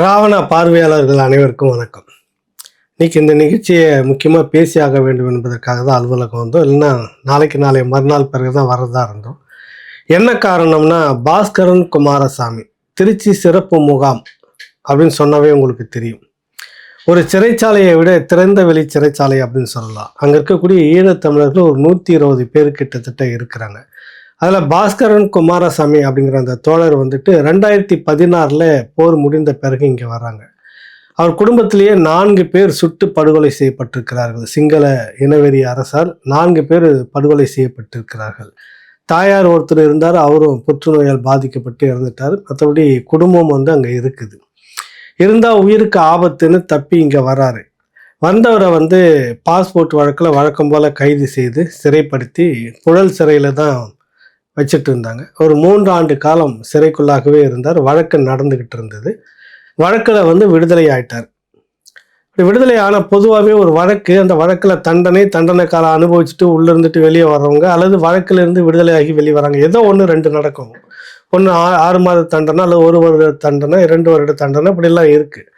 ராவணா பார்வையாளர்கள் அனைவருக்கும் வணக்கம். இன்னைக்கு இந்த நிகழ்ச்சியை முக்கியமாக பேசியாக வேண்டும் என்பதற்காக தான் அலுவலகம் வந்தோம். இல்லைன்னா நாளைக்கு நாளை மறுநாள் பிறகு தான் வரதா இருந்தோம். என்ன காரணம்னா பாஸ்கரன் குமாரசாமி திருச்சி சிறப்பு முகாம் அப்படின்னு சொன்னாவே உங்களுக்கு தெரியும். ஒரு சிறைச்சாலையை விட திறந்த வெளி சிறைச்சாலை அப்படின்னு சொல்லலாம். அங்கே இருக்கக்கூடிய ஈழத்தமிழர்கள் ஒரு நூற்றி இருபது பேர் கிட்டத்தட்ட இருக்கிறாங்க. அதில் பாஸ்கரன் குமாரசாமி அப்படிங்கிற அந்த தோழர் வந்துட்டு ரெண்டாயிரத்தி பதினாறில் போர் முடிந்த பிறகு இங்கே வராங்க அவர் குடும்பத்திலேயே நான்கு பேர் சுட்டு படுகொலை செய்யப்பட்டிருக்கிறார்கள். சிங்கள இனவெறி அரசால் நான்கு பேர் படுகொலை செய்யப்பட்டிருக்கிறார்கள். தாயார் ஒருத்தர் இருந்தார் அவரும் புற்றுநோயால் பாதிக்கப்பட்டு இறந்துட்டார். மற்றபடி குடும்பம் வந்து அங்கே இருக்குது. இருந்தால் உயிருக்கு ஆபத்துன்னு தப்பி இங்கே வராரு வந்தவரை வந்து பாஸ்போர்ட் வழக்கில் வழக்கம் போல் கைது செய்து சிறைப்படுத்தி புழல் சிறையில் தான் வச்சுட்டு இருந்தாங்க ஒரு மூன்று ஆண்டு காலம் சிறைக்குள்ளாகவே இருந்தார். வழக்கு நடந்துக்கிட்டு இருந்தது. வழக்கில் வந்து விடுதலை ஆயிட்டார். இப்படி விடுதலை ஆன பொதுவாகவே ஒரு வழக்கு அந்த வழக்கில் தண்டனை தண்டனை காலம் அனுபவிச்சுட்டு உள்ளே இருந்துட்டு வெளியே வர்றவங்க அல்லது வழக்கிலிருந்து விடுதலை ஆகி வெளியே வராங்க ஏதோ ஒன்று ரெண்டு நடக்கும். ஒன்று ஆறு மாத தண்டனை அல்லது ஒரு வருட தண்டனை இரண்டு வருட தண்டனை இப்படிலாம் இருக்குது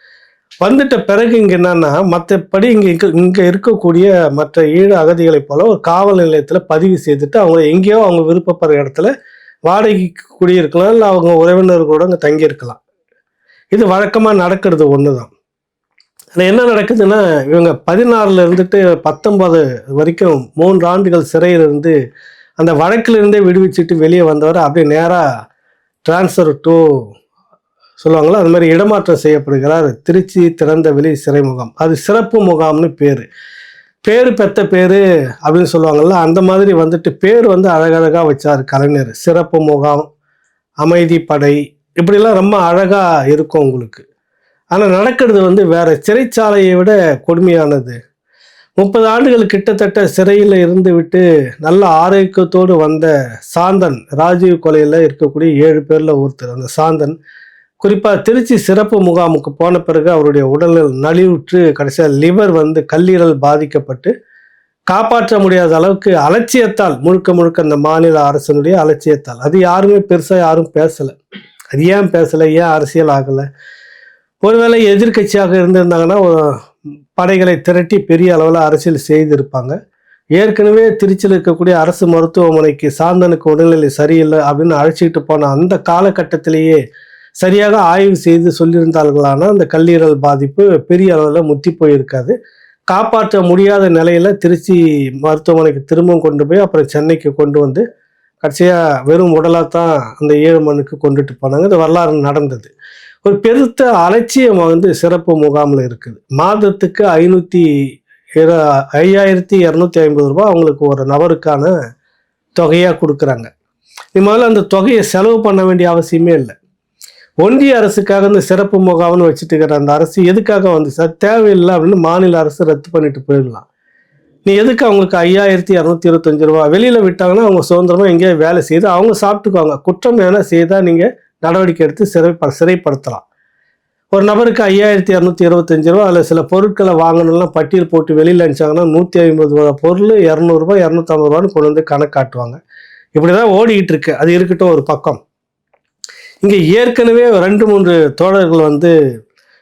வந்துட்ட பிறகு இங்கே என்னன்னா மற்றபடி இங்கே இங்கே இருக்கக்கூடிய மற்ற ஈழ அகதிகளைப் போல ஒரு காவல் நிலையத்தில் பதிவு செய்துட்டு அவங்க எங்கேயோ அவங்க விருப்பப்படுற இடத்துல வாடகைக்கு குடியிருக்கலாம் இல்லை அவங்க உறவினர்களோட அங்கே தங்கியிருக்கலாம். இது வழக்கமாக நடக்கிறது ஒன்று தான் ஆனால் என்ன நடக்குதுன்னா இவங்க பதினாறுல இருந்துட்டு பத்தொன்பது வரைக்கும் மூன்று ஆண்டுகள் சிறையில் இருந்து அந்த வழக்கிலிருந்தே விடுவிச்சுட்டு வெளியே வந்தவர் அப்படியே நேராக ட்ரான்ஸ்ஃபர் டு சொல்லுவாங்களோ அது மாதிரி இடமாற்றம் செய்யப்படுகிறார் திருச்சி திறந்தவெளி சிறைமுகம். சிறை முகாம் அது சிறப்பு முகாம்னு பேர். பேர் பெத்த பேர் அப்படின்னு சொல்லுவாங்கள்ல அந்த மாதிரி வந்துட்டு பேர் வந்து அழகழகாக வச்சார் கலைஞர். சிறப்பு முகாம் அமைதி படை இப்படிலாம் ரொம்ப அழகாக இருக்கும் உங்களுக்கு. ஆனால் நடக்கிறது வந்து வேற. சிறைச்சாலையை விட கொடுமையானது. முப்பது ஆண்டுகள் கிட்டத்தட்ட சிறையில் இருந்து விட்டு நல்ல ஆரோக்கியத்தோடு வந்த சாந்தன் ராஜீவ் கொலையில் இருக்கக்கூடிய ஏழு பேரில் ஒருத்தர். அந்த சாந்தன் குறிப்பாக திருச்சி சிறப்பு முகாமுக்கு போன பிறகு அவருடைய உடல்நிலை நலிவுற்று கடைசியாக லிவர் வந்து கல்லீரல் பாதிக்கப்பட்டு காப்பாற்ற முடியாத அளவுக்கு அலட்சியத்தால் முழுக்க முழுக்க அந்த மாநில அரசனுடைய அலட்சியத்தால். அது யாருமே பெருசாக யாரும் பேசலை. அது ஏன் பேசலை? ஏன் அரசியல் ஆகலை? ஒருவேளை எதிர்க்கட்சியாக இருந்திருந்தாங்கன்னா படைகளை திரட்டி பெரிய அளவில் அரசியல் செய்திருப்பாங்க. ஏற்கனவே திருச்சியில் இருக்கக்கூடிய அரசு மருத்துவமனைக்கு சாந்தனுக்கு உடல்நிலை சரியில்லை அப்படின்னு அழைச்சிக்கிட்டு போன அந்த காலகட்டத்திலேயே சரியாக ஆய்வு செய்து சொல்லியிருந்தார்களான அந்த கல்லீரல் பாதிப்பு பெரிய அளவில் முத்தி போயிருக்காது. காப்பாற்ற முடியாத நிலையில் திருச்சி மருத்துவமனைக்கு திரும்பவும் கொண்டு போய் அப்புறம் சென்னைக்கு கொண்டு வந்து கடைசியாக வெறும் உடலாக தான் அந்த ஏழு மண்ணுக்கு கொண்டுட்டு போனாங்க. இந்த வரலாறு நடந்தது. ஒரு பெருத்த அலட்சியம் வந்து சிறப்பு முகாமில் இருக்குது. மாதத்துக்கு ஐநூற்றி இர ஐயாயிரத்தி இரநூத்தி ஐம்பது ரூபா அவங்களுக்கு ஒரு நபருக்கான தொகையாக கொடுக்குறாங்க. இது முதல்ல அந்த தொகையை செலவு பண்ண வேண்டிய அவசியமே இல்லை. ஒன்றிய அரசுக்காக இந்த சிறப்பு முகாம்னு வச்சுட்டு இருக்கிற அந்த அரசு எதுக்காக வந்து சார்? தேவையில்லை அப்படின்னு மாநில அரசு ரத்து பண்ணிட்டு போயிடலாம். நீ எதுக்கு அவங்களுக்கு ஐயாயிரத்தி இரநூத்தி இருபத்தஞ்சு ரூபா? வெளியில் விட்டாங்கன்னா அவங்க சுதந்திரமா எங்கேயாவது வேலை செய்து அவங்க சாப்பிட்டுக்குவாங்க. குற்றம் எதனா செய்தால் நீங்கள் நடவடிக்கை எடுத்து சிறை சிறைப்படுத்தலாம். ஒரு நபருக்கு ஐயாயிரத்தி இரநூத்தி இருபத்தஞ்சு ரூபா அதில் சில பொருட்களை வாங்கணும்லாம் பட்டியல் போட்டு வெளியில் அனுப்பிச்சாங்கன்னா நூற்றி ஐம்பது ரூபா பொருள் இரநூறுபா இரநூத்தம்பது ரூபான்னு கொண்டு வந்து கணக்கு காட்டுவாங்க. இப்படி தான் ஓடிக்கிட்டு இருக்கு. அது இருக்கட்டும் ஒரு பக்கம். இங்கே ஏற்கனவே ரெண்டு மூன்று தோழர்கள் வந்து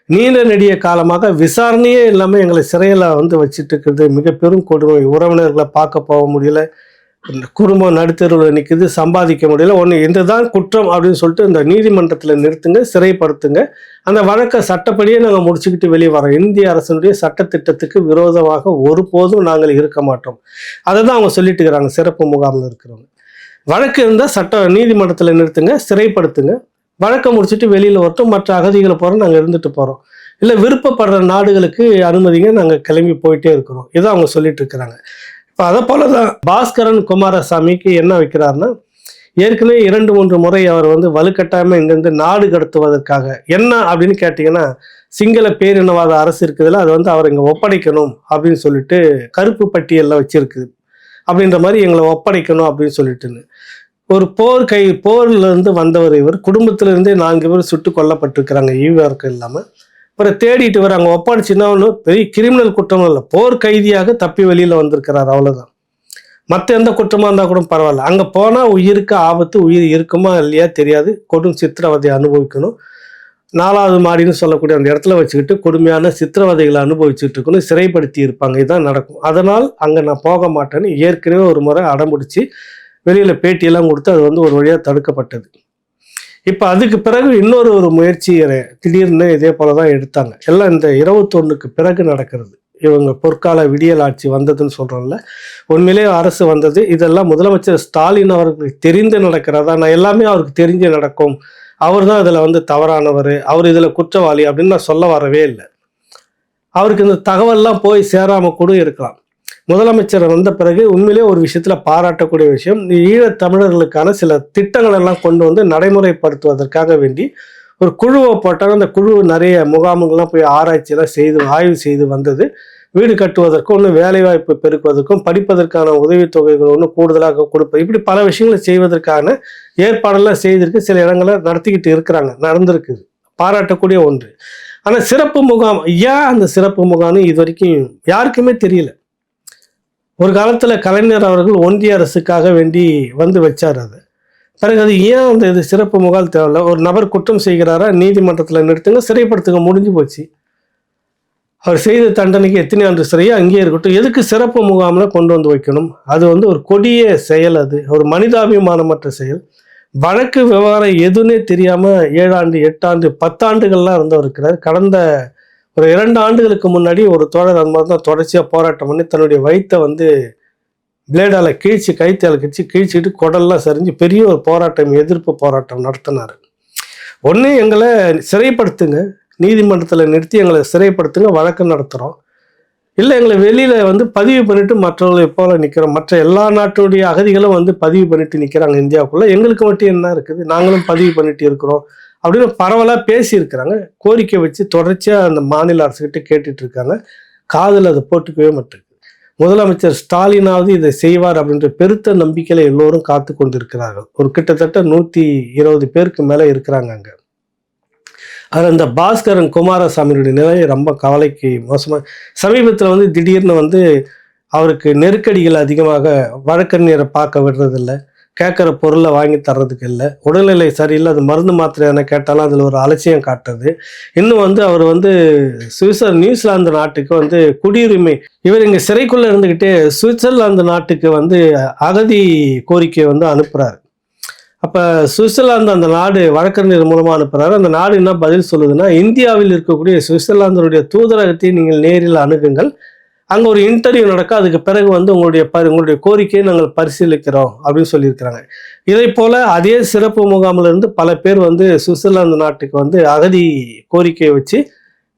நீண்ட நெடிய காலமாக விசாரணையே இல்லாமல் எங்களை சிறையில் வந்து வச்சுட்டு இருக்கிறது மிக பெரும் கொடுமை. உறவினர்களை பார்க்க போக முடியல இந்த குடும்பம் நடுத்தருவில் நிற்குது சம்பாதிக்க முடியல. ஒன்று இதுதான் குற்றம் அப்படின்னு சொல்லிட்டு இந்த நீதிமன்றத்தில் நிறுத்துங்க சிறைப்படுத்துங்க. அந்த வழக்கை சட்டப்படியே நாங்கள் முடிச்சுக்கிட்டு வெளியே வரோம் இந்திய அரசனுடைய சட்டத்திட்டத்துக்கு விரோதமாக ஒருபோதும் நாங்கள் இருக்க மாட்டோம். அதை தான் அவங்க சொல்லிட்டு இருக்கிறாங்க சிறப்பு முகாமில் இருக்கிறவங்க. வழக்கு இருந்தால் சட்ட நீதிமன்றத்தில் நிறுத்துங்க சிறைப்படுத்துங்க. வழக்கம் முடிச்சுட்டு வெளியில் வரட்டும் மற்ற அகதிகளை போகிறோம் நாங்கள் இருந்துட்டு போகிறோம் இல்லை விருப்பப்படுற நாடுகளுக்கு அனுமதிங்க நாங்கள் கிளம்பி போயிட்டே இருக்கிறோம். இதை அவங்க சொல்லிட்டு இருக்கிறாங்க. இப்போ அதை போல தான் பாஸ்கரன் குமாரசாமிக்கு என்ன வைக்கிறாருன்னா ஏற்கனவே இரண்டு மூன்று முறை அவர் வந்து வலுக்கட்டாயமாக இங்கேருந்து நாடு கடத்துவதற்காக என்ன அப்படின்னு கேட்டிங்கன்னா சிங்கள பேரினவாத அரசு இருக்குதுல்ல அதை வந்து அவர் இங்கே ஒப்படைக்கணும் அப்படின்னு சொல்லிட்டு கருப்பு பட்டியலில் வச்சுருக்குது. அப்படின்ற மாதிரி எங்களை ஒப்படைக்கணும் அப்படின்னு சொல்லிட்டுன்னு. ஒரு போர் கை போர்லேருந்து வந்தவர் இவர். குடும்பத்திலிருந்தே நான்கு பேர் சுட்டு கொல்லப்பட்டிருக்கிறாங்க ஈவருக்கு இல்லாமல் அப்புறம் தேடிட்டு வராங்க அங்கே ஒப்படைச்சுன்னா பெரிய கிரிமினல் குற்றம் இல்லை. போர் கைதியாக தப்பி வெளியில் வந்திருக்கிறார் அவ்வளோதான் மற்ற எந்த குற்றமாக இருந்தால் கூட பரவாயில்ல. அங்கே போனால் உயிருக்கு ஆபத்து உயிர் இருக்குமா இல்லையா தெரியாது. கொடும் சித்திரவதை அனுபவிக்கணும். நாலாவது மாடின்னு சொல்லக்கூடிய அந்த இடத்துல வச்சுக்கிட்டு கொடுமையான சித்திரவதைகளை அனுபவிச்சுட்டு இருக்கணும். சிறைப்படுத்தி இருப்பாங்க. இதுதான் நடக்கும். அதனால் அங்கே நான் போக மாட்டேன்னு ஏற்கனவே ஒரு முறை அடம்பிடிச்சு வெளியில் பேட்டியெல்லாம் கொடுத்து அது வந்து ஒரு வழியாக தடுக்கப்பட்டது. இப்போ அதுக்கு பிறகு இன்னொரு ஒரு முயற்சி திடீர்னு இதே போல தான் எடுத்தாங்க. எல்லாம் இந்த இருபத்தொன்னுக்கு பிறகு நடக்கிறது. இவங்க பொற்கால விடியல் ஆட்சி வந்ததுன்னு சொல்கிறோம்ல உண்மையிலே அரசு வந்தது. இதெல்லாம் முதலமைச்சர் ஸ்டாலின் அவர்களுக்கு தெரிந்து நடக்கிறதா? நான் எல்லாமே அவருக்கு தெரிஞ்சு நடக்கும். அவர் தான் இதில் வந்து தவறானவர். அவர் இதில் குற்றவாளி அப்படின்னு நான் சொல்ல வரவே இல்லை. அவருக்கு இந்த தகவல்லாம் போய் சேராமல் கூட இருக்கலாம். முதலமைச்சர் வந்த பிறகு உண்மையிலே ஒரு விஷயத்துல பாராட்டக்கூடிய விஷயம். ஈழத் தமிழர்களுக்கான சில திட்டங்கள் எல்லாம் கொண்டு வந்து நடைமுறைப்படுத்துவதற்காக வேண்டி ஒரு குழுவை போட்டாங்க அந்த குழு நிறைய முகாம்கள்லாம் போய் ஆராய்ச்சியெல்லாம் செய்து ஆய்வு செய்து வந்தது. வீடு கட்டுவதற்கும் ஒன்று வேலைவாய்ப்பு பெருக்குவதற்கும் படிப்பதற்கான உதவித்தொகைகள் ஒன்று கூடுதலாக கொடுப்பது இப்படி பல விஷயங்களை செய்வதற்கான ஏற்பாடெல்லாம் செய்திருக்கு. சில இடங்களை நடத்திக்கிட்டு இருக்கிறாங்க நடந்திருக்குது பாராட்டக்கூடிய ஒன்று. ஆனால் சிறப்பு முகாம் ஏன் அந்த சிறப்பு முகாம்னு இது வரைக்கும் யாருக்குமே தெரியல. ஒரு காலத்தில் கலைஞர் அவர்கள் ஒன்றிய அரசுக்காக வேண்டி வந்து வச்சார் அது. பிறகு அது ஏன் அந்த இது சிறப்பு முகால் தேவையில்ல? ஒரு நபர் குற்றம் செய்கிறாரா? நீதிமன்றத்தில் நிறுத்துங்க சிறைப்படுத்துங்க முடிஞ்சு போச்சு. அவர் செய்த தண்டனைக்கு எத்தனை ஆண்டு சிறையோ அங்கேயே இருக்கட்டும். எதுக்கு சிறப்பு முகாமில் கொண்டு வந்து வைக்கணும்? அது வந்து ஒரு கொடிய செயல் அது. ஒரு மனிதாபிமானமற்ற செயல். வழக்கு விவகாரம் எதுன்னே தெரியாமல் ஏழாண்டு எட்டாண்டு பத்தாண்டுகள்லாம் இருந்தவர் இருக்கிறார். கடந்த ஒரு இரண்டு ஆண்டுகளுக்கு முன்னாடி ஒரு தோழர் அந்த மாதிரி தான் தொடர்ச்சியாக போராட்டம் பண்ணி தன்னுடைய வயிற்றை வந்து பிளேடால் கீழ்ச்சி கைத்தால் கிழிச்சு கீழ்ச்சிட்டு குடல்லாம் சரிஞ்சு பெரிய ஒரு போராட்டம் எதிர்ப்பு போராட்டம் நடத்தினார். ஒன்று எங்களை சிறைப்படுத்துங்க. நீதிமன்றத்தில் நிறுத்தி எங்களை சிறைப்படுத்துங்க வழக்கு நடத்துகிறோம் இல்லை எங்களை வெளியில் வந்து பதிவு பண்ணிட்டு மற்றவர்களை போல நிற்கிறோம் மற்ற எல்லா நாட்டுடைய அகதிகளும் வந்து பதிவு பண்ணிட்டு நிற்கிறாங்க இந்தியாவுக்குள்ளே. எங்களுக்கு மட்டும் என்ன இருக்குது? நாங்களும் பதிவு பண்ணிட்டு இருக்கிறோம். அப்படின்னு பரவலாக பேசியிருக்கிறாங்க. கோரிக்கை வச்சு தொடர்ச்சியாக அந்த மாநில அரசுக்கிட்ட கேட்டுட்டு இருக்காங்க காதில் அதை போட்டுக்கவே மாட்டேங்குது முதலமைச்சர் ஸ்டாலினாவது இதை செய்வார் அப்படின்ற பெருத்த நம்பிக்கையில் எல்லோரும் காத்து கொண்டிருக்கிறார்கள். ஒரு கிட்டத்தட்ட நூற்றி இருபது பேருக்கு மேலே இருக்கிறாங்க அங்கே. அது அந்த பாஸ்கரன் குமாரசாமியுடைய நிலை ரொம்ப கவலைக்கு மோசமாக சமீபத்தில் வந்து திடீர்னு வந்து அவருக்கு நெருக்கடிகள் அதிகமாக வழக்கறிஞரை பார்க்க விடுறதில்லை. கேட்குற பொருளை வாங்கி தர்றதுக்கு இல்லை. உடல்நிலை சரியில்லை அது மருந்து மாத்திரை என்ன கேட்டாலும் அதில் ஒரு அலட்சியம் காட்டுறது இன்னும் வந்து அவர் வந்து சுவிட்சர் நியூசிலாந்து நாட்டுக்கு வந்து குடியுரிமை இவர் இங்கே சிறைக்குள்ளே இருந்துக்கிட்டே சுவிட்சர்லாந்து நாட்டுக்கு வந்து அகதி கோரிக்கை வந்து அனுப்புகிறார் அப்போ சுவிட்சர்லாந்து அந்த நாடு வழக்கறிஞர் மூலமாக அனுப்புகிறாரு அந்த நாடு என்ன பதில் சொல்லுதுன்னா இந்தியாவில் இருக்கக்கூடிய சுவிட்சர்லாந்தினுடைய தூதரகத்தை நீங்கள் நேரில் அணுகுங்கள். அங்கே ஒரு இன்டர்வியூ நடக்க அதுக்கு பிறகு வந்து உங்களுடைய ப உங்களுடைய கோரிக்கையை நாங்கள் பரிசீலிக்கிறோம் அப்படின்னு சொல்லியிருக்கிறாங்க. இதை போல் அதே சிறப்பு முகாமில் இருந்து பல பேர் வந்து சுவிட்சர்லாந்து நாட்டுக்கு வந்து அகதி கோரிக்கையை வச்சு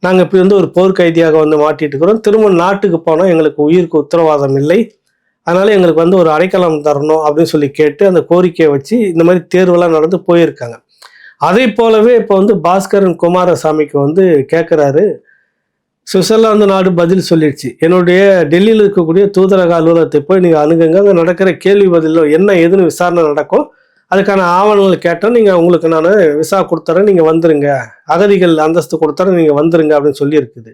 நாங்கள் இப்போ வந்து ஒரு போர்க்கைதியாக வந்து மாட்டிட்டு இருக்கிறோம். திரும்ப நாட்டுக்கு போனால் எங்களுக்கு உயிருக்கு உத்தரவாதம் இல்லை. அதனால் எங்களுக்கு வந்து ஒரு அடைக்கலம் தரணும் அப்படின்னு சொல்லி கேட்டு அந்த கோரிக்கையை வச்சு இந்த மாதிரி தேர்வெல்லாம் நடந்து போயிருக்காங்க. அதே போலவே இப்போ வந்து பாஸ்கரன் குமாரசாமிக்கு வந்து கேட்குறாரு சுவிட்சர்லாந்து நாடு பதில் சொல்லிடுச்சு. என்னுடைய டெல்லியில் இருக்கக்கூடிய தூதரக அலுவலகத்தை போய் நீங்கள் அணுகுங்க. அங்கே நடக்கிற கேள்வி பதிலில் என்ன ஏதுன்னு விசாரணை நடக்கும். அதுக்கான ஆவணங்கள் கேட்டால் நீங்கள் உங்களுக்கு நான் விசா கொடுத்துறேன். நீங்கள் வந்துருங்க. அகதிகள் அந்தஸ்து கொடுத்துறேன். நீங்கள் வந்துருங்க அப்படின்னு சொல்லியிருக்குது.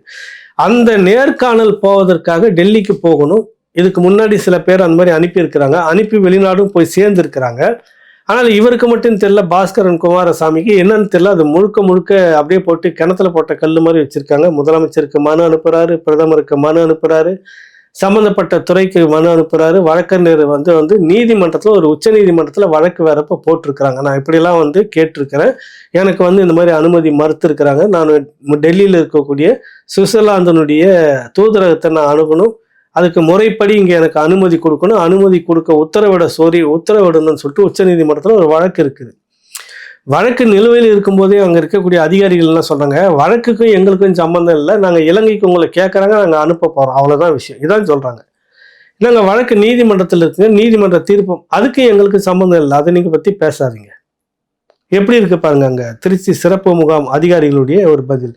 அந்த நேர்காணல் போவதற்காக டெல்லிக்கு போகணும். இதுக்கு முன்னாடி சில பேர் அந்த மாதிரி அனுப்பியிருக்கிறாங்க. அனுப்பி வெளிநாடும் போய் சேர்ந்துருக்கிறாங்க. ஆனால் இவருக்கு மட்டும் தெரியல பாஸ்கரன் குமாரசாமிக்கு. என்னன்னு தெரியல அது முழுக்க முழுக்க அப்படியே போட்டு கிணத்துல போட்ட கல் மாதிரி வச்சிருக்காங்க. முதலமைச்சருக்கு மனு அனுப்புறாரு பிரதமருக்கு மனு அனுப்புறாரு சம்பந்தப்பட்ட துறைக்கு மனு அனுப்புறாரு. வழக்கறிஞர் வந்து வந்து நீதிமன்றத்தில் ஒரு உச்ச நீதிமன்றத்தில் வழக்கு வேறப்ப போட்டிருக்கிறாங்க. நான் இப்படிலாம் வந்து கேட்டிருக்கிறேன். எனக்கு வந்து இந்த மாதிரி அனுமதி மறுத்துருக்கிறாங்க. நான் டெல்லியில் இருக்கக்கூடிய சுவிட்சர்லாந்தினுடைய தூதரகத்தை நான் அணுகணும். அதுக்கு முறைப்படி இங்கே எனக்கு அனுமதி கொடுக்கணும். அனுமதி கொடுக்க உத்தரவிட சோரி உத்தரவிடணும்னு சொல்லிட்டு உச்சநீதிமன்றத்தில் ஒரு வழக்கு இருக்குது. வழக்கு நிலுவையில் இருக்கும்போதே அங்கே இருக்கக்கூடிய அதிகாரிகள்லாம் சொல்கிறாங்க வழக்குக்கும் எங்களுக்கும் சம்மந்தம் இல்லை. நாங்கள் இலங்கைக்கு உங்களை கேட்குறாங்க நாங்கள் அனுப்ப போகிறோம் அவ்வளோதான் விஷயம். இதான் சொல்கிறாங்க நாங்கள் வழக்கு நீதிமன்றத்தில் இருக்குங்க நீதிமன்ற தீர்ப்பம் அதுக்கு எங்களுக்கு சம்மந்தம் இல்லை. அதை நீங்கள் பற்றி பேசாதீங்க. எப்படி இருக்கு பாருங்க அங்கே? திருச்சி சிறப்பு முகாம் அதிகாரிகளுடைய ஒரு பதில்.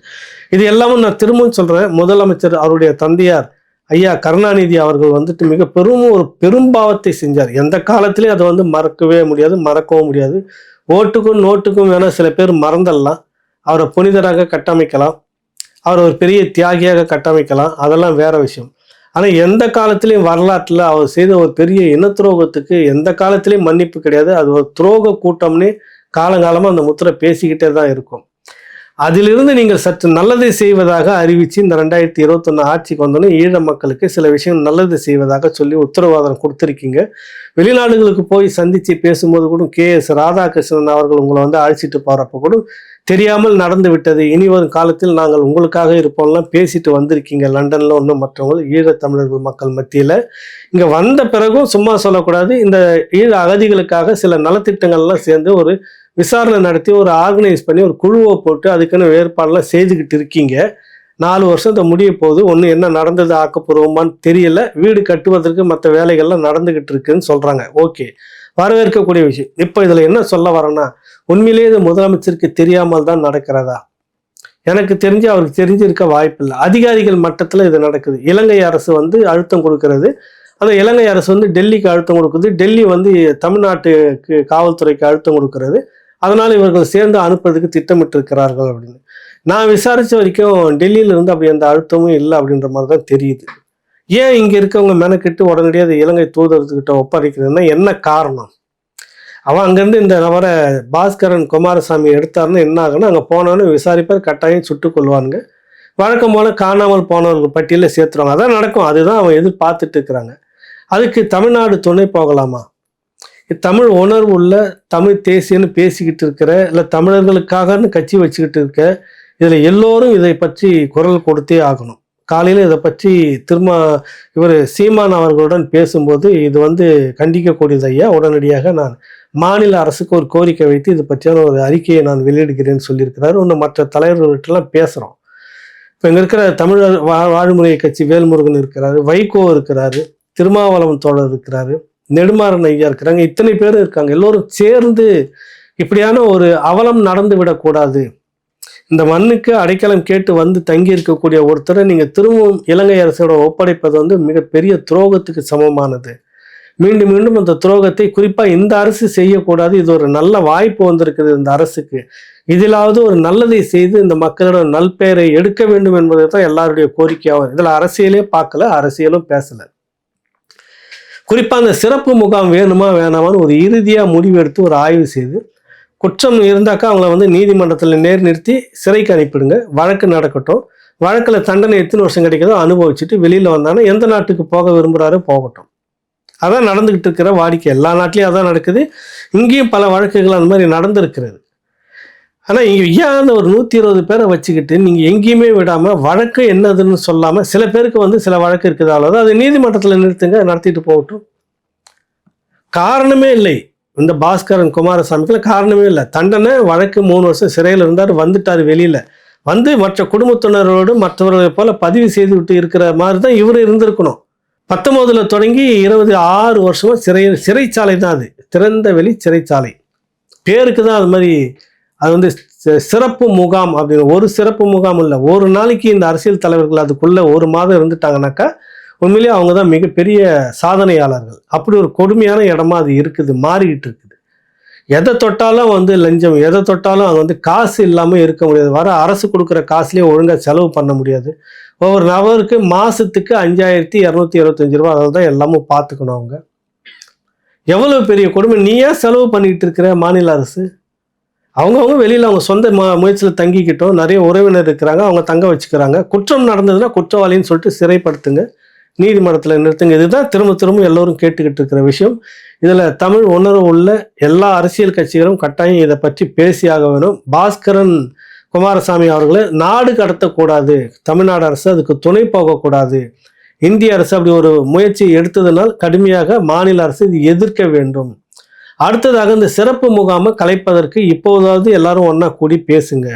இது எல்லாமும் நான் திரும்பவும் சொல்கிறேன் முதலமைச்சர் அவருடைய தந்தையார் ஐயா கருணாநிதி அவர்கள் வந்துட்டு மிக பெரும் ஒரு பெரும்பாவத்தை செஞ்சார். எந்த காலத்திலையும் அதை வந்து மறக்கவே முடியாது மறக்கவும் முடியாது. ஓட்டுக்கும் நோட்டுக்கும் வேணா சில பேர் மறந்துடலாம். அவரை புனிதராக கட்டமைக்கலாம். அவரை ஒரு பெரிய தியாகியாக கட்டமைக்கலாம். அதெல்லாம் வேற விஷயம். ஆனால் எந்த காலத்திலையும் வரலாற்றில் அவர் செய்த ஒரு பெரிய இன துரோகத்துக்கு எந்த காலத்திலையும் மன்னிப்பு கிடையாது. அது ஒரு துரோக கூட்டம்னே காலங்காலமாக அந்த முத்திரை பேசிக்கிட்டே தான் இருக்கும். அதிலிருந்து நீங்கள் சற்று நல்லதை செய்வதாக அறிவித்து இந்த ரெண்டாயிரத்தி இருபத்தொன்று ஆட்சிக்கு வந்தோன்னே ஈழ மக்களுக்கு சில விஷயம் நல்லது செய்வதாக சொல்லி உத்தரவாதம் கொடுத்துருக்கீங்க. வெளிநாடுகளுக்கு போய் சந்தித்து பேசும்போது கூட கே எஸ் ராதாகிருஷ்ணன் அவர்கள் உங்களை வந்து அழைச்சிட்டு போகிறப்ப கூட தெரியாமல் நடந்து விட்டது. இனி வரும் காலத்தில் நாங்கள் உங்களுக்காக இருப்போம்லாம் பேசிட்டு வந்திருக்கீங்க. லண்டனில் ஒன்றும் மற்றவங்க ஈழத்தமிழர்கள் மக்கள் மத்தியில். இங்கே வந்த பிறகும் சும்மா சொல்லக்கூடாது. இந்த ஈழ அகதிகளுக்காக சில நலத்திட்டங்கள்லாம் சேர்ந்து ஒரு விசாரணை நடத்தி ஒரு ஆர்கனைஸ் பண்ணி ஒரு குழுவை போட்டு அதுக்குன்னு ஏற்பாடெல்லாம் செய்துக்கிட்டு இருக்கீங்க. நாலு வருஷத்தை முடிய போது ஒன்று என்ன நடந்தது ஆக்கப்பூர்வமான்னு தெரியல. வீடு கட்டுவதற்கு மற்ற வேலைகள்லாம் நடந்துக்கிட்டு இருக்குன்னு சொல்கிறாங்க ஓகே. வரவேற்கக்கூடிய விஷயம். இப்போ இதில் என்ன சொல்ல வரேன்னா உண்மையிலேயே இது முதலமைச்சருக்கு தெரியாமல் தான் நடக்கிறதா? எனக்கு தெரிஞ்சு அவருக்கு தெரிஞ்சிருக்க வாய்ப்பில்லை. அதிகாரிகள் மட்டத்தில் இது நடக்குது. இலங்கை அரசு வந்து அழுத்தம் கொடுக்கறது. அந்த இலங்கை அரசு வந்து டெல்லிக்கு அழுத்தம் கொடுக்குது. டெல்லி வந்து தமிழ்நாட்டுக்கு காவல்துறைக்கு அழுத்தம் கொடுக்கறது. அதனால் இவர்கள் சேர்ந்து அனுப்புறதுக்கு திட்டமிட்டு இருக்கிறார்கள் அப்படின்னு. நான் விசாரித்த வரைக்கும் டெல்லியில இருந்து அப்படி எந்த அழுத்தமும் இல்லை அப்படின்ற மாதிரி தான் தெரியுது. ஏன் இங்கே இருக்கவங்க மெனக்கிட்டு உடனடியாக அதை இலங்கை தூதரத்துக்கிட்ட ஒப்படைக்கிறதுனா என்ன காரணம்? அவன் அங்கேருந்து இந்த நபரை பாஸ்கரன் குமாரசாமி எடுத்தாருன்னு என்ன ஆகுன்னா அங்கே போனோன்னு விசாரிப்பார் கட்டாயம் சுட்டுக் கொள்வானுங்க வழக்கம் போல காணாமல் போனவர்கள் பட்டியலில் சேர்த்துருவாங்க. அதான் நடக்கும். அதுதான் அவன் எதிர்பார்த்துட்டு இருக்கிறாங்க. அதுக்கு தமிழ்நாடு துணை போகலாமா? தமிழ் உணர்வு உள்ள தமிழ் தேசியன்னு பேசிக்கிட்டு இருக்கிற இல்லை தமிழர்களுக்காகன்னு கட்சி வச்சுக்கிட்டு இருக்க இதில் எல்லோரும் இதை பற்றி குரல் கொடுத்தே ஆகணும். காலையில் இதை பற்றி திரும்ப இவர் சீமான் அவர்களுடன் பேசும்போது இது வந்து கண்டிக்கக்கூடியது ஐயா. உடனடியாக நான் மாநில அரசுக்கு ஒரு கோரிக்கை வைத்து இது பற்றியான ஒரு அறிக்கையை நான் வெளியிடுகிறேன்னு சொல்லியிருக்கிறாரு. ஒன்று மற்ற தலைவர்கள்ட்டெல்லாம் பேசுகிறோம் இப்போ இங்கே இருக்கிற தமிழர் வா வாழ்முறை கட்சி வேல்முருகன் இருக்கிறாரு வைகோ இருக்கிறாரு திருமாவளவன் தோழர் இருக்கிறாரு நெடுமாறன் ஐயா இருக்கிறாங்க. இத்தனை பேர் இருக்காங்க. எல்லோரும் சேர்ந்து இப்படியான ஒரு அவலம் நடந்து விடக்கூடாது இந்த மண்ணுக்கு அடைக்கலம் கேட்டு வந்து தங்கி இருக்கக்கூடிய ஒருத்தரை நீங்கள் திரும்பவும் இலங்கை அரசோட ஒப்படைப்பது வந்து மிகப்பெரிய துரோகத்துக்கு சமமானது. மீண்டும் மீண்டும் அந்த துரோகத்தை குறிப்பாக இந்த அரசு செய்யக்கூடாது. இது ஒரு நல்ல வாய்ப்பு வந்திருக்குது இந்த அரசுக்கு. இதிலாவது ஒரு நல்லதை செய்து இந்த மக்களோட நல்பெயரை எடுக்க வேண்டும் என்பது தான் எல்லாருடைய கோரிக்கையாகும் இதில் அரசியலே பார்க்கல அரசியலும் பேசலை. குறிப்பாக அந்த சிறப்பு முகாம் வேணுமா வேணாமான்னு ஒரு இறுதியாக முடிவெடுத்து ஒரு ஆய்வு செய்து குற்றம் இருந்தாக்கா அவங்கள வந்து நீதிமன்றத்தில் நேர் நிறுத்தி சிறைக்கு அனுப்பிடுங்க. வழக்கு நடக்கட்டும். வழக்கில் தண்டனை எத்தனை வருஷம் கிடைக்குதோ அனுபவிச்சுட்டு வெளியில் வந்தாங்கன்னா எந்த நாட்டுக்கு போக விரும்புகிறாரோ போகட்டும். அதான் நடந்துக்கிட்டு இருக்கிற வாடிக்கை. எல்லா நாட்டிலையும் அதான் நடக்குது. இங்கேயும் பல வழக்குகள் அந்த மாதிரி நடந்திருக்கிறது. ஆனால் இங்கே ஏன் அந்த ஒரு நூற்றி இருபது பேரை வச்சுக்கிட்டு நீங்கள் எங்கேயுமே விடாமல் வழக்கு என்னதுன்னு சொல்லாமல் சில பேருக்கு வந்து சில வழக்கு இருக்குது அது நீதிமன்றத்தில் நிறுத்துங்க நடத்திட்டு போகட்டும். காரணமே இல்லை. இந்த பாஸ்கரன் குமாரசாமிக்குலாம் காரணமே இல்லை. தண்டனை வழக்கு மூணு வருஷம் சிறையில் இருந்தார் வந்துட்டார் வெளியில். வந்து மற்ற குடும்பத்தினரோடு மற்றவர்களை போல பதிவு செய்து விட்டு இருக்கிற மாதிரி தான் இவர் இருந்திருக்கணும். பத்தொம்போதுல தொடங்கி இருபது ஆறு வருஷமாக சிறை சிறைச்சாலை தான் அது. திறந்த வெளி சிறைச்சாலை. பேருக்கு தான் அது மாதிரி அது வந்து சிறப்பு முகாம் அப்படின்னு ஒரு சிறப்பு முகாம் இல்லை. ஒரு நாளைக்கு இந்த அரசியல் தலைவர்கள் அதுக்குள்ளே ஒரு மாதம் இருந்துட்டாங்கனாக்கா உண்மையிலேயே அவங்க தான் மிகப்பெரிய சாதனையாளர்கள். அப்படி ஒரு கொடுமையான இடமா அது இருக்குது மாறிக்கிட்டு இருக்குது. எதை தொட்டாலும் வந்து லஞ்சம் எதை தொட்டாலும் அது வந்து காசு இல்லாமல் இருக்க முடியாது. வர அரசு கொடுக்குற காசுலேயே ஒழுங்காக செலவு பண்ண முடியாது. ஒவ்வொரு நபருக்கு மாதத்துக்கு அஞ்சாயிரத்தி இரநூத்தி இருபத்தஞ்சு ரூபா அதை தான் எல்லாமும் பார்த்துக்கணும் அவங்க. எவ்வளோ பெரிய கொடுமை. நீ ஏன் செலவு பண்ணிக்கிட்டு இருக்கிற மாநில அரசு? அவங்கவுங்க வெளியில் அவங்க சொந்த ம முயற்சியில் தங்கிக்கிட்டோம். நிறைய உறவினர் இருக்கிறாங்க. அவங்க தங்க வச்சுக்கிறாங்க. குற்றம் நடந்ததுன்னா குற்றவாளின்னு சொல்லிட்டு சிறைப்படுத்துங்க. நீதிமன்றத்தில் நிறுத்துங்க. இதுதான் திரும்ப திரும்ப எல்லோரும் கேட்டுக்கிட்டு இருக்கிற விஷயம். இதில் தமிழ் உணர்வு உள்ள எல்லா அரசியல் கட்சிகளும் கட்டாயம் இதை பற்றி பேசியாக வேணும். பாஸ்கரன் குமாரசாமி அவர்களை நாடு கடத்தக்கூடாது. தமிழ்நாடு அரசு அதுக்கு துணை போகக்கூடாது. இந்திய அரசு அப்படி ஒரு முயற்சி எடுத்ததனால் கடுமையாக மாநில அரசு இது எதிர்க்க வேண்டும். அடுத்ததாக இந்த சிறப்பு முகாமை கலைப்பதற்கு இப்போதாவது எல்லாரும் ஒன்றா கூடி பேசுங்க.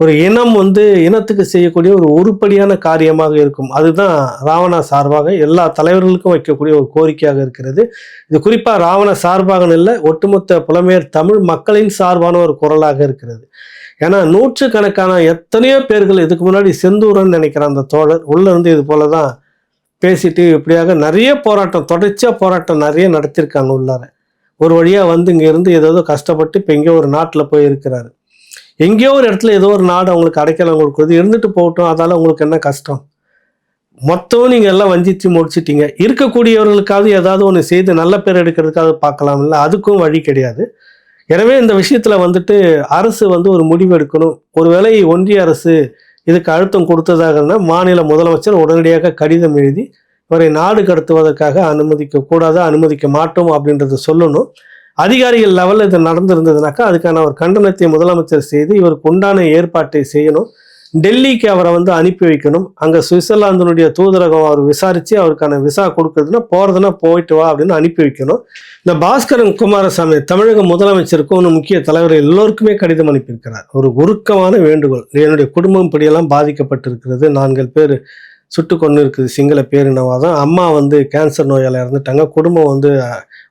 ஒரு இனம் வந்து இனத்துக்கு செய்யக்கூடிய ஒரு உருப்படியான காரியமாக இருக்கும். அதுதான் ராவணா சார்பாக எல்லா தலைவர்களுக்கும் வைக்கக்கூடிய ஒரு கோரிக்கையாக இருக்கிறது. இது குறிப்பாக ராவண சார்பாக இல்லை ஒட்டுமொத்த புலமையர் தமிழ் மக்களின் சார்பான ஒரு குரலாக இருக்கிறது. ஏன்னா நூற்றுக்கணக்கான எத்தனையோ பேர்கள் இதுக்கு முன்னாடி செந்தூரன் நினைக்கிற அந்த தோழர் உள்ளேருந்து இது போல தான் பேசிட்டு இப்படியாக நிறைய போராட்டம் தொடர்ச்சியாக போராட்டம் நிறைய நடத்தியிருக்காங்க உள்ளார. ஒரு வழியாக வந்து இங்கே இருந்து ஏதோ கஷ்டப்பட்டு இப்போ எங்கேயோ ஒரு நாட்டில் போய் இருக்கிறாரு எங்கேயோ ஒரு இடத்துல ஏதோ ஒரு நாடு அவங்களுக்கு அடைக்கலம் கொடுக்குறது இருந்துட்டு போகட்டும் அதால உங்களுக்கு என்ன கஷ்டம்? மொத்தம் நீங்கள் எல்லாம் வஞ்சித்து முடிச்சிட்டீங்க. இருக்கக்கூடியவர்களுக்காவது ஏதாவது ஒன்று செய்து நல்ல பேர் எடுக்கிறதுக்காவது பார்க்கலாம் இல்லை அதுக்கும் வழி கிடையாது. எனவே இந்த விஷயத்தில் வந்துட்டு அரசு வந்து ஒரு முடிவு எடுக்கணும். ஒருவேளை ஒன்றிய அரசு இதுக்கு அழுத்தம் கொடுத்ததாக இருந்தால் மாநில முதலமைச்சர் உடனடியாக கடிதம் எழுதி இவரை நாடு கடத்துவதற்காக அனுமதிக்க கூடாது அனுமதிக்க மாட்டோம் அப்படின்றத சொல்லணும். அதிகாரிகள் லெவலில் இது நடந்திருந்ததுனாக்கா அதுக்கான ஒரு கண்டனத்தை முதலமைச்சர் செய்து இவருக்கு உண்டான ஏற்பாட்டை செய்யணும். டெல்லிக்கு அவரை வந்து அனுப்பி வைக்கணும். அங்கே சுவிட்சர்லாந்தினுடைய தூதரகம் அவர் விசாரித்து அவருக்கான விசா கொடுக்குறதுன்னா போகிறதுனா போயிட்டு வா அப்படின்னு அனுப்பி வைக்கணும். இந்த பாஸ்கரன் குமாரசாமி தமிழக முதலமைச்சருக்கும் ஒன்று முக்கிய தலைவர் எல்லோருக்குமே கடிதம் அனுப்பியிருக்கிறார். ஒரு உருக்கமான வேண்டுகோள். என்னுடைய குடும்பம் இப்படியெல்லாம் பாதிக்கப்பட்டிருக்கிறது. நான்கு பேர் சுட்டு கொண்டு இருக்குது சிங்கள பேரினவாதம் அம்மா வந்து கேன்சர் நோயால் இறந்துட்டாங்க குடும்பம் வந்து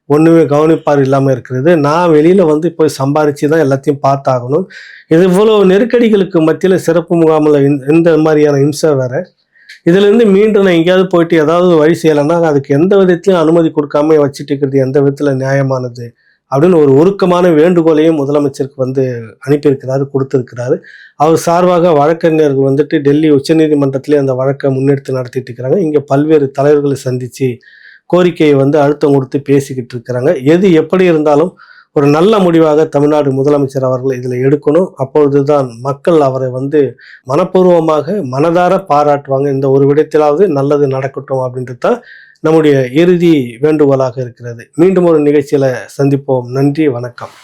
ஒன்றுமே கவனிப்பார் இல்லாமல் இருக்கிறது. நான் வெளியில் வந்து போய் சம்பாரித்து தான் எல்லாத்தையும் பார்த்தாகணும். இது இவ்வளோ நெருக்கடிகளுக்கு மத்தியில் சிறப்பு முகாமில் இந்த- மாதிரியான இம்சை வேறு. இதுலேருந்து மீண்டும் நான் எங்கேயாவது போயிட்டு ஏதாவது வழி செய்யலைன்னா அதுக்கு எந்த விதத்திலையும் அனுமதி கொடுக்காம வச்சுட்டு இருக்கிறது எந்த விதத்தில் நியாயமானது அப்படின்னு ஒரு உருக்கமான வேண்டுகோளையும் முதலமைச்சருக்கு வந்து அனுப்பியிருக்கிறாரு கொடுத்துருக்கிறாரு. அவர் சார்பாக வழக்கறிஞர்கள் வந்துட்டு டெல்லி உச்சநீதிமன்றத்திலே அந்த வழக்கை முன்னெடுத்து நடத்திட்டு இருக்கிறாங்க. இங்கே பல்வேறு தலைவர்களை சந்தித்து கோரிக்கையை வந்து அழுத்தம் கொடுத்து பேசிக்கிட்டு இருக்கிறாங்க. எது எப்படி இருந்தாலும் ஒரு நல்ல முடிவாக தமிழ்நாடு முதலமைச்சர் அவர்கள் இதில் எடுக்கணும். அப்பொழுதுதான் மக்கள் அவரை வந்து மனப்பூர்வமாக மனதார பாராட்டுவாங்க. இந்த ஒரு விடத்திலாவது நல்லது நடக்கட்டும் அப்படின்றது தான் நம்முடைய இறுதி வேண்டுகோளாக இருக்கிறது. மீண்டும் ஒரு நிகழ்ச்சியில் சந்திப்போம். நன்றி வணக்கம்.